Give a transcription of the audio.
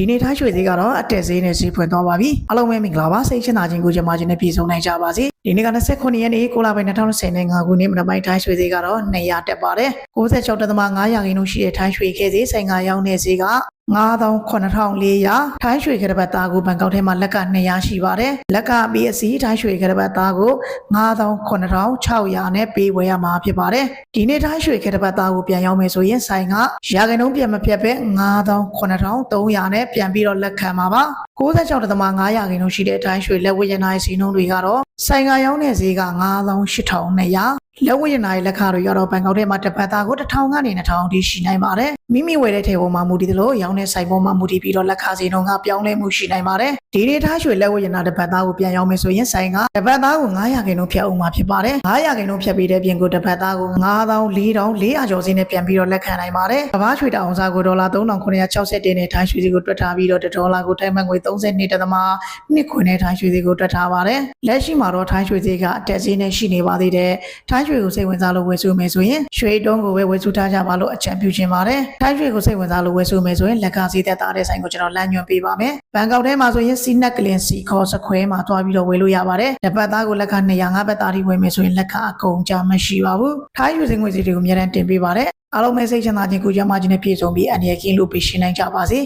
ဒီနေ့ထားရွှေဈေးကတော့အတက်ဈေးနဲ့ဈေးဖွင့်သွားပါပြီအားလုံးပဲမင်္ဂလာပါစိတ်ချမ်းသာခြင်းကိုကြမှာခြင်းနဲ့ပြည့်စုံနိုင်ကြပါစေဒီနေ့က29ရက်နေ့6လပိုင်း2025ခုနှစ်မနက်ပိုင်းထားရွှေဈေးကတော့200တက်ပါတယ်96.5ရာခိုင်နှုန်းရှိတဲ့ထားရွှေခဲဈေးဆိုင်ကရောင်းတဲ့ဈေးက 9,9400ထိုင်းရွှေကရပတ်သားကိုဘန်ကောက်ထဲမှာလက်က200ရှိပါတယ်လက်ကပြီးအစီထိုင်းရွှေကရပတ်သားကို9,9600နဲ့ပေးဝယ်ရမှာဖြစ်ပါတယ်ဒီနေ့ထိုင်းရွှေကရပတ်သားကိုပြန်ရောက်မယ်ဆိုရင်ဆိုင်ကရာခိုင်နှုန်းပြန်မပြတ်ပဲ9,9300နဲ့ပြန်ပြီးတော့လက်ခံမှာပါ96.5ရာခိုင်နှုန်းရှိတဲ့ထိုင်းရွှေလက်ဝတ်ရနာရဲ့စီနှုန်းတွေကတော့ဆိုင်ကရောင်းတဲ့ဈေးက9,8200 လက်ဝတ်ရနာရဲ့လက်ခတွေကတော့ဘန်ကောက်ထဲမှာတစ်ပတ်သားကို1000ကနေ2000အထိရှိနိုင်ပါတယ်မိမိဝယ်တဲ့ထဲပေါ်မှာမူတည်သလိုရောင်းတဲ့ဆိုင်ပေါ်မှာမူတည်ပြီးတော့လက်ခစီနှုန်းကပြောင်းလဲမှုရှိနိုင်ပါတယ်ဒီနေ့ထားရွှေလက်ဝတ်ရနာတစ်ပတ်သားကိုပြန်ရောင်းမယ်ဆိုရင်ဆိုင်ကတစ်ပတ်သားကို900ခင်းလုံးဖြတ်အောင်မှာဖြစ်ပါတယ်900ခင်းလုံးဖြတ်ပြီးတဲ့ပြင်ကိုတစ်ပတ်သားကို9400ကျော်စီနဲ့ပြန်ပြီးတော့လက်ခံနိုင်ပါတယ်ကမ္ဘာရွှေတအောင်စားကိုဒေါ်လာ3960နဲ့ထားရွှေစီကိုတွက်ထားပြီးတော့ဒေါ်လာကိုထိုင်းဘတ်ငွေ32တက်သမားနှစ်ခွင်နဲ့ထားရွှေစီကိုတွက်ထားပါတယ်လက်ရှိမှာတော့ထားရွှေစီကအတက်စီနဲ့ရှိနေပါသေးတယ်ထားရွှေကိုစိတ်ဝင်စားလို့ဝယ်စုမယ်ဆိုရင်ရွှေတုံးကိုပဲဝယ်စုထားကြပါလို့အကြံပြုချင်ပါတယ်ထားရွှေကိုစိတ်ဝင်စားလို့ဝယ်စုမယ်ဆိုရင်လက်ကားစီးသက်သားတဲ့ဆိုင်ကိုကျွန်တော်လမ်းညွှန်ပေးပါမယ်ဘန်ကောက်ထဲမှာဆိုရင်စီနက်ကလင်စီခေါ်စခွဲမှာတွားပြီးတော့ဝယ်လို့ရပါတယ်တစ်ပတ်သားကိုလက်ကား200ငါးပတ်သားထိဝယ်မယ်ဆိုရင်လက်ကားအကုန်ကြမရှိပါဘူးထားရွှေစင်ငွေစီတွေကိုအများတန်းတင်ပေးပါတယ်အားလုံးပဲစိတ်ချမ်းသာခြင်းကိုကြမ်းမာခြင်းနဲ့ပြည့်စုံပြီးအန္တရာယ်ကင်းလို့ပြရှင်းနိုင်ကြပါစေ